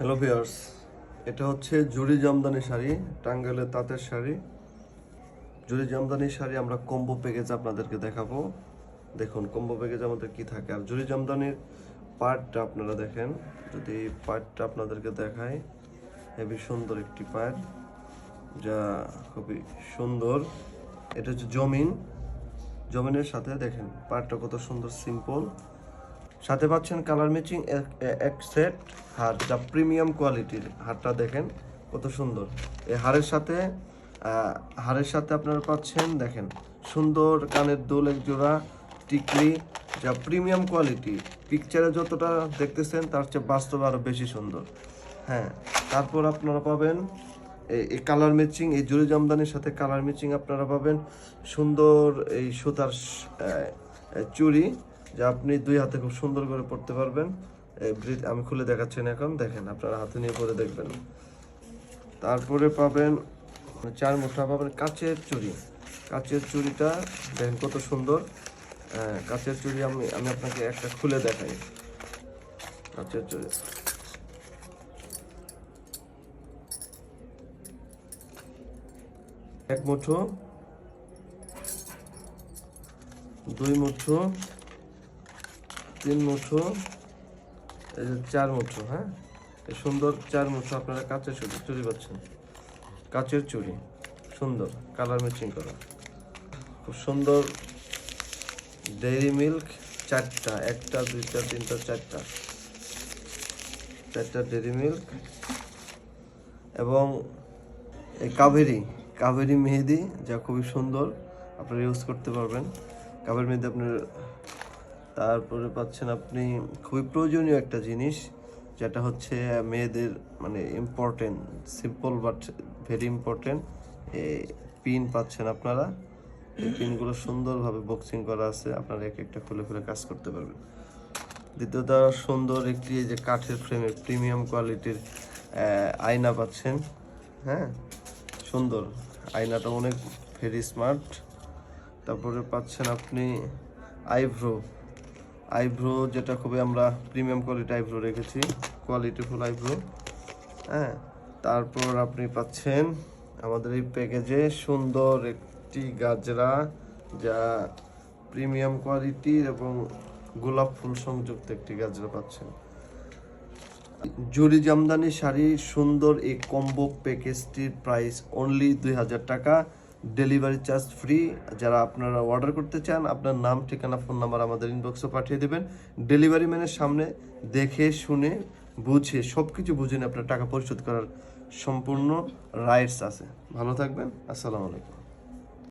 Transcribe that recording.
Hello viewers এটা হচ্ছে জুড়ি জামদানি শাড়ি, টাঙ্গাইলের তাঁতের শাড়ি। জুড়ি জামদানি শাড়ি আমরা কম্বো প্যাকেজ আপনাদেরকে দেখাবো। দেখুন কম্বো প্যাকেজ আমাদের কি থাকে। আর জুড়ি জামদানির পার্টটা আপনারা দেখেন। যদি পার্টটা আপনাদেরকে দেখায় হেবি সুন্দর একটি পার্ট যা খুবই সুন্দর। এটা হচ্ছে জমিন। জমিনের সাথে দেখেন পার্টটা কত সুন্দর সিম্পল সাথে পাচ্ছেন কালার ম্যাচিং এক সেট হার, যা প্রিমিয়াম কোয়ালিটির হারটা দেখেন কত সুন্দর। এই হারের সাথে হারের সাথে আপনারা পাচ্ছেন, দেখেন, সুন্দর কানের দোল এক জোড়া টিকলি, যা প্রিমিয়াম কোয়ালিটি পিকচারে যতটা দেখতেছেন, তার চেয়ে বাস্তবে আরও বেশি সুন্দর। হ্যাঁ তারপর আপনারা পাবেন, এই- কালার ম্যাচিং এই জুড়ি জামদানির সাথে কালার ম্যাচিং আপনারা পাবেন। সুন্দর এই সুতার চুড়ি। যা আপনি দুই হাতে খুব সুন্দর করে পড়তে পারবেন। আমি খুলে দেখাচ্ছেন এখন দেখেন আপনারা হাতে নিয়ে পরে দেখবেন। তারপরে পাবেন চার মুঠা পাবেন কাচের চুড়ি। কাচের চুড়িটা দেখেন কত সুন্দর। আহ, কাচের চুড়ি আমি আমি আপনাকে একটা খুলে দেখাই। কাচের চুড়ি। এক মুঠো দুই মুঠো তিন মুঠো, এই যে চার মুঠো হ্যাঁ? সুন্দর চার মুঠো আপনারা কাঁচের চুড়ি চুড়ি পাচ্ছেন। কাঁচের চুড়ি সুন্দর কালার ম্যাচিং করা। খুব সুন্দর ডেইরি মিল্ক চারটা, একটা, দুইটা, তিনটা, চারটা। চারটা ডেইরি মিল্ক এবং এই কাবেরি কাবেরি মেহেদি, যা খুবই সুন্দর, আপনারা ইউজ করতে পারবেন। কাবেরি মেহেদি আপনার তারপরে পাচ্ছেন আপনি খুবই প্রয়োজনীয় একটা জিনিস, যেটা হচ্ছে মেয়েদের মানে important simple but very important pin পাচ্ছেন আপনারা। এই পিনগুলো সুন্দরভাবে বক্সিং করা আছে, আপনারা এক একটা খুলে খুলে কাজ করতে পারবেন। দ্বিতীয়ত, সুন্দর একটি এই যে কাঠের ফ্রেমে প্রিমিয়াম কোয়ালিটির আয়না পাচ্ছেন হ্যাঁ? সুন্দর। আয়নাটা অনেক ভেরি স্মার্ট তারপরে পাচ্ছেন আপনি আইব্রো আইব্রো যেটা খুবই আমরা প্রিমিয়াম কোয়ালিটি আইব্রো রেখেছি কোয়ালিটিফুল আইব্রো। হ্যাঁ তারপর আপনি পাচ্ছেন আমাদের এই প্যাকেজে সুন্দর একটি গাজরা, যা প্রিমিয়াম কোয়ালিটির এবং গোলাপ ফুল সংযুক্ত একটি গাজরা পাচ্ছেন। জুরি জামদানি শাড়ি সুন্দর এই কম্বো প্যাকেজটির প্রাইস অনলি দুই হাজার টাকা। ডেলিভারি চার্জ ফ্রি যারা আপনারা অর্ডার করতে চান, আপনার নাম, ঠিকানা ফোন নাম্বার আমাদের ইনবক্সে পাঠিয়ে দেবেন। ডেলিভারি ম্যানের সামনে দেখে, শুনে, বুঝে সব কিছু বুঝে নিয়ে আপনার টাকা পরিশোধ করার সম্পূর্ণ রাইটস আছে। ভালো থাকবেন। আসসালামু আলাইকুম।